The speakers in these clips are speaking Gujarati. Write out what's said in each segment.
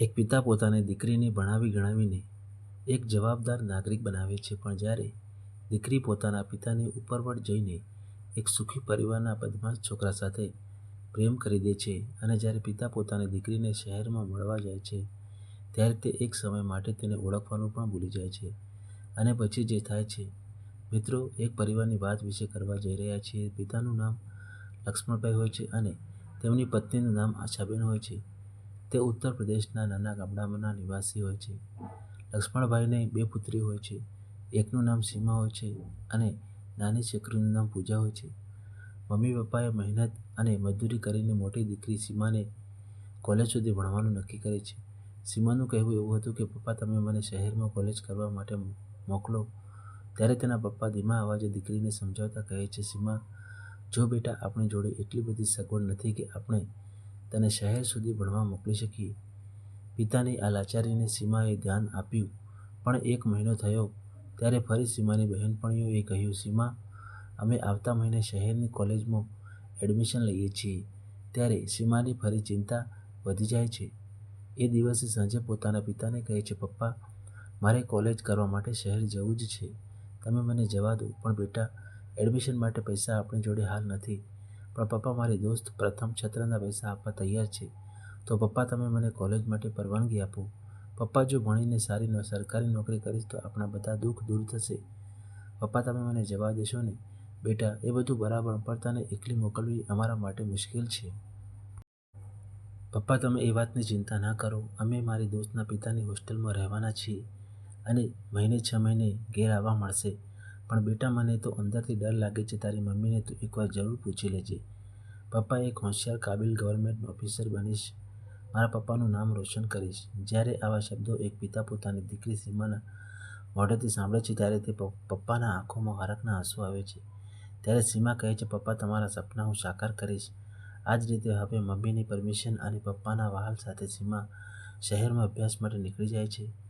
એક પિતા પોતાની દીકરીને ભણાવી ગણાવીને એક જવાબદાર નાગરિક બનાવે છે. પણ જ્યારે દીકરી પોતાના પિતાની ઉપરવટ જઈને એક સુખી પરિવારના બદમાશ છોકરા સાથે પ્રેમ કરી દે છે અને જ્યારે પિતા પોતાની દીકરીને શહેરમાં મળવા જાય છે, ત્યારે તે એક સમય માટે તેને ઓળખવાનું પણ ભૂલી જાય છે અને પછી જે થાય છે. મિત્રો, એક પરિવારની વાત વિશે કરવા જઈ રહ્યા છીએ. પિતાનું નામ લક્ષ્મણભાઈ હોય છે અને તેમની પત્નીનું નામ આશાબેન હોય છે. તે ઉત્તર પ્રદેશના નાના ગામડાના નિવાસી હોય છે. લક્ષ્મણભાઈને બે પુત્રી હોય છે. એકનું નામ સીમા હોય છે અને નાની છોકરીનું નામ પૂજા હોય છે. મમ્મી પપ્પાએ મહેનત અને મજૂરી કરીને મોટી દીકરી સીમાને કોલેજ સુધી ભણવાનું નક્કી કરે છે. સીમાનું કહેવું એવું હતું કે, પપ્પા, તમે મને શહેરમાં કોલેજ કરવા માટે મોકલો. ત્યારે તેના પપ્પા ધીમા અવાજે દીકરીને સમજાવતા કહે છે, સીમા, જો બેટા, આપણી જોડે એટલી બધી સગવડ નથી કે આપણે તને શહેર સુધી ભણવા મોકલી શકીએ પિતાની આ લાચારીને સીમાએ ધ્યાન આપ્યું, પણ એક મહિનો થયો, ત્યારે ફરી સીમાની બહેનપણીઓએ કહ્યું, સીમા, અમે આવતા મહિને શહેરની કોલેજમાં એડમિશન લઈએ છીએ, ત્યારે સીમાની ફરી ચિંતા વધી જાય છે. એ દિવસે સાંજે પોતાના પિતાને કહે છે, પપ્પા, મારે કોલેજ કરવા માટે શહેર જવું જ છે. તમે મને જવા દો, પણ બેટા, એડમિશન માટે પૈસા આપણી જોડે હાલ નથી. પણ પપ્પા મારી દોસ્ત પ્રથમ છત્રના પૈસા આપવા તૈયાર છે. તો પપ્પા તમે મને કોલેજ માટે પરવાનગી આપો. પપ્પા જો ભણીને સારી સરકારી નોકરી કરીશ તો આપણા બધા દુઃખ દૂર થશે. પપ્પા તમે મને જવા દેશો ને? બેટા, એ બધું બરાબર, પણ તને એકલી મોકલવી અમારા માટે મુશ્કેલ છે. પપ્પા, તમે એ વાતની ચિંતા ના કરો. અમે મારી દોસ્તના પિતાની હોસ્ટેલમાં રહેવાના છીએ અને મહિને છ મહિને ઘેર આવવા મળશે. પણ બેટા, મને તો અંદરથી ડર લાગે છે. તારી મમ્મીને તું એકવાર જરૂર પૂછી લેજે. પપ્પા એક હોશિયાર કાબિલ ગવર્મેન્ટ ઓફિસર બનીશ મારા પપ્પાનું નામ રોશન કરીશ. જ્યારે આવા શબ્દો એક પિતા પોતાની દીકરી સીમાના મોઢેથી સાંભળે છે, ત્યારે તે પપ્પાના આંખોમાં હરકના આંસુ આવે છે. ત્યારે સીમા કહે છે, પપ્પા, તમારા સપના હું સાકાર કરીશ. આ જ રીતે હવે મમ્મીની પરમિશન અને પપ્પાના વહાલ સાથે સીમા શહેરમાં અભ્યાસ માટે નીકળી જાય છે.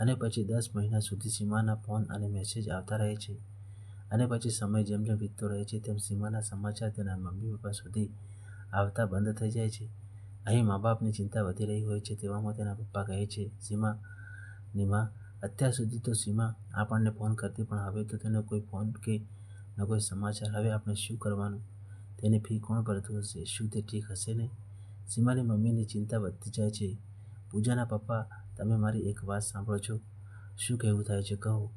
અને પછી દસ મહિના સુધી સીમાના ફોન અને મેસેજ આવતા રહે છે. અને પછી સમય જેમ જેમ વીતતો રહે છે, તેમ સીમાના સમાચાર તેના મમ્મી પપ્પા સુધી આવતા બંધ થઈ જાય છે. અહીં મા બાપની ચિંતા વધી રહી હોય છે તેવામાં તેના પપ્પા કહે છે, સીમા, નિમા, અત્યાર સુધી તો સીમા આપણને ફોન કરતી પણ હવે તો તેનો કોઈ ફોન કે ન કોઈ સમાચાર. હવે આપણે શું કરવાનું? તેની ફી કોણ ભરતું હશે? શું તે ઠીક હશે ને? સીમાની મમ્મીની ચિંતા વધતી જાય છે. પૂજાના પપ્પા, તમે મારી એક વાત સાંભળો છો? શું કહેવું થાય છે? કહો.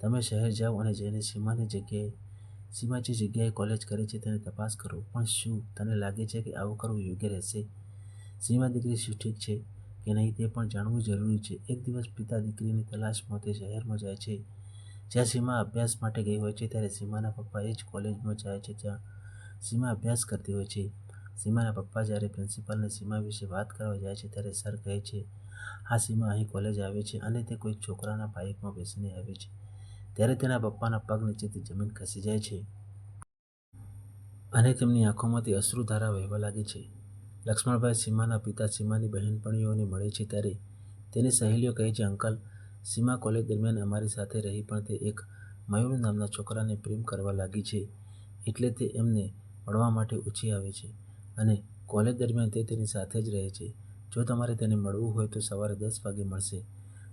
તમે શહેર જાઓ અને જઈને સીમાની જગ્યાએ સીમા જે જગ્યાએ કોલેજ કરે છે તેની તપાસ કરો. પણ શું તને લાગે છે કે આવું કરવું યોગ્ય રહેશે? સીમા દીકરી શું ઠીક છે કે નહીં તે પણ જાણવું જરૂરી છે. એક દિવસ પિતા દીકરીની તલાશમાં તે શહેરમાં જાય છે. જ્યાં સીમા અભ્યાસ માટે ગઈ હોય છે, ત્યારે સીમાના પપ્પા એ જ કોલેજમાં જાય છે, જ્યાં સીમા અભ્યાસ કરતી હોય છે. સીમાના પપ્પા જ્યારે પ્રિન્સિપાલને સીમા વિશે વાત કરવા જાય છે ત્યારે સર કહે છે, હા, સીમા, અહીં કોલેજ આવે છે અને તે કોઈ છોકરાના બાઇકમાં બેસીને આવે છે. ત્યારે તેના પપ્પાના પગ નીચેથી જમીન ખસી જાય છે અને તેમની આંખોમાંથી અશ્રુધારા વહેવા લાગે છે. લક્ષ્મણભાઈ સીમાના પિતા સીમાની બહેનપણીઓને મળે છે ત્યારે તેની સહેલીઓ કહે છે, અંકલ, સીમા કોલેજ દરમિયાન અમારી સાથે રહી પણ તે એક મયુર નામના છોકરાને પ્રેમ કરવા લાગી છે. એટલે તે એમને મળવા માટે ઊંચી આવે છે. અને કોલેજ દરમિયાન તે તેની સાથે જ રહે છે. જો તમારે તેને મળવું હોય તો સવારે દસ વાગે મળશે.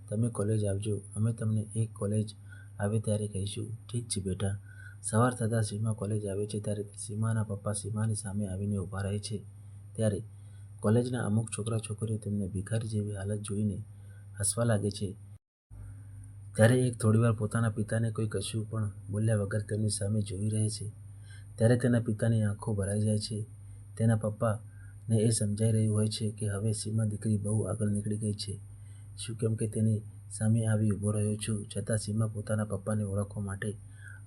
તમે કોલેજ આવજો. અમે તમને એક કોલેજ આવે ત્યારે કહીશું. ઠીક છે બેટા. સવાર થતાં સીમા કોલેજ આવે છે ત્યારે સીમાના પપ્પા સીમાની સામે આવીને ઊભા રહે છે. ત્યારે કોલેજના અમુક છોકરા છોકરીઓ તેમને ભિખારી જેવી હાલત જોઈને હસવા લાગે છે. ત્યારે એક થોડીવાર પોતાના પિતાને કોઈ કશું પણ બોલ્યા વગર તેમની સામે જોઈ રહે છે. ત્યારે તેના પિતાની આંખો ભરાઈ જાય છે. તેના પપ્પાને એ સમજાઈ રહ્યું હોય છે કે હવે સીમા દીકરી બહુ આગળ નીકળી ગઈ છે. શું કેમ કે તેની સામે આવી ઊભો રહ્યો છું? છતાં સીમા પોતાના પપ્પાને ઓળખવા માટે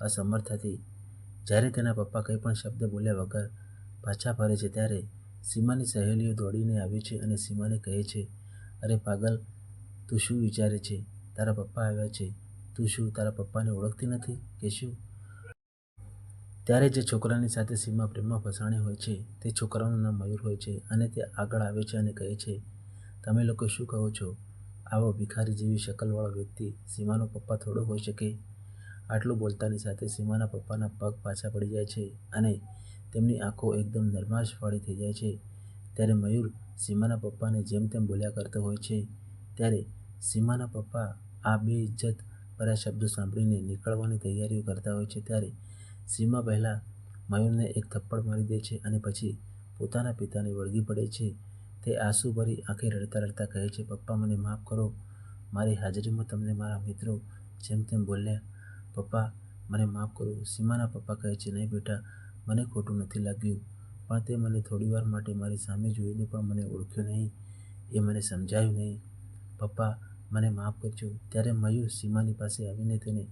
અસમર્થ હતી. જ્યારે તેના પપ્પા કંઈ પણ શબ્દ બોલ્યા વગર પાછા ફરે છે, ત્યારે સીમાની સહેલીઓ દોડીને આવે છે અને સીમાને કહે છે, અરે પાગલ, તું શું વિચારે છે? તારા પપ્પા આવ્યા છે. તું શું તારા પપ્પાને ઓળખતી નથી કે શું? ત્યારે જે છોકરાની સાથે સીમા પ્રેમમાં ફસાણી હોય છે, તે છોકરાનું નામ મયુર હોય છે અને તે આગળ આવે છે અને કહે છે, તમે લોકો શું કહો છો? આવો ભિખારી જેવી શકલવાળો વ્યક્તિ સીમાનો પપ્પા થોડો હોઈ શકે? આટલું બોલતાની સાથે સીમાના પપ્પાના પગ પાછા પડી જાય છે અને તેમની આંખો એકદમ નરમાશવાળી થઈ જાય છે. ત્યારે મયુર સીમાના પપ્પાને જેમ તેમ બોલ્યા કરતો હોય છે. ત્યારે સીમાના પપ્પા આ બેઇજ્જત ભર્યા શબ્દો સાંભળીને નીકળવાની તૈયારીઓ કરતા હોય છે. ત્યારે સીમા પહેલાં મયુરને એક થપ્પડ મારી દે છે અને પછી પોતાના પિતાને વળગી પડે છે. તે આંસુભરી આંખે રડતા રડતા કહે છે, પપ્પા, મને માફ કરો. મારી હાજરીમાં તમને મારા મિત્રો જેમ તેમ બોલ્યા. પપ્પા, મને માફ કરો. સીમાના પપ્પા કહે છે, નહીં બેટા, મને ખોટું નથી લાગ્યું. પણ તે મને થોડીવાર માટે મારી સામે જોઈને પણ મને ઓળખ્યો નહીં. એ મને સમજાયું નહીં. પપ્પા, મને માફ કરજો. ત્યારે મયુર સીમાની પાસે આવીને તેને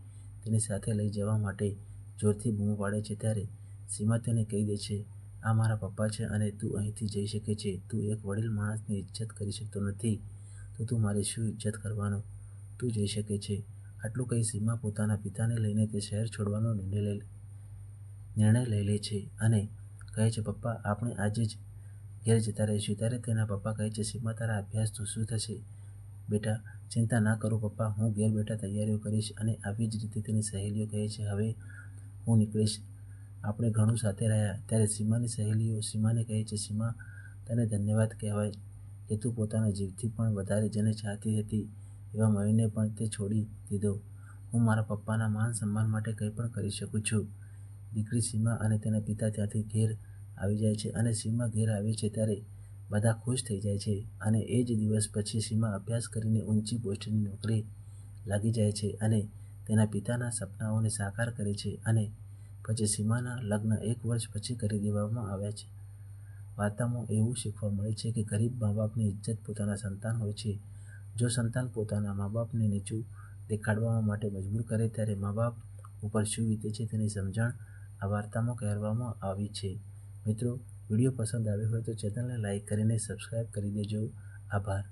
તેની સાથે લઈ જવા માટે જોરથી બૂમો પાડે છે ત્યારે સીમા તેને કહી દે છે, આ મારા પપ્પા છે અને તું અહીંથી જઈ શકે છે. તું એક વડીલ માણસની ઇજ્જત કરી શકતો નથી. તો તું મારી શું ઇજ્જત કરવાનો? તું જઈ શકે છે. આટલું કહી સીમા પોતાના પિતાને લઈને તે શહેર છોડવાનો નિર્ણય લઈ નિર્ણય લઈ લે છે અને કહે છે, પપ્પા, આપણે આજે જ ઘેર જતા રહીશું. ત્યારે તેના પપ્પા કહે છે, સીમા, તારા અભ્યાસનું શું થશે? બેટા, ચિંતા ના કરો પપ્પા. હું ઘેર બેઠા તૈયારીઓ કરીશ અને આવી જ રીતે તેની સહેલીઓ કહે છે, હવે હું નીકળીશ. આપણે ઘણું સાથે રહ્યા. ત્યારે સીમાની સહેલીઓ, સીમાને કહે છે, સીમા, તને ધન્યવાદ કહેવાય કે તું પોતાના જીવથી પણ વધારે જેને ચાહતી હતી એવા મયુને પણ તે છોડી દીધો. હું મારા પપ્પાના માન સન્માન માટે કંઈ પણ કરી શકું છું. દીકરી સીમા અને તેના પિતા ત્યાંથી ઘેર આવી જાય છે અને સીમા ઘેર આવે છે ત્યારે બધા ખુશ થઈ જાય છે અને એ જ દિવસ પછી સીમા અભ્યાસ કરીને ઊંચી પોસ્ટની નોકરી લાગી જાય છે અને તેના પિતાના સપનાઓને સાકાર કરે છે અને પછી સીમાના લગ્ન એક વર્ષ પછી કરી દેવામાં આવ્યા છે. વાર્તામાં એવું શીખવા મળે છે કે ગરીબ મા બાપની ઇજ્જત પોતાના સંતાન હોય છે. જો સંતાન પોતાના મા બાપને નીચું દેખાડવા માટે મજબૂર કરે ત્યારે મા બાપ ઉપર શું વીતે છે તેની સમજણ આ વાર્તામાં કહેવામાં આવી છે. મિત્રો, વીડિયો પસંદ આવ્યો હોય તો ચેનલને લાઈક કરીને સબસ્ક્રાઈબ કરી દેજો. આભાર.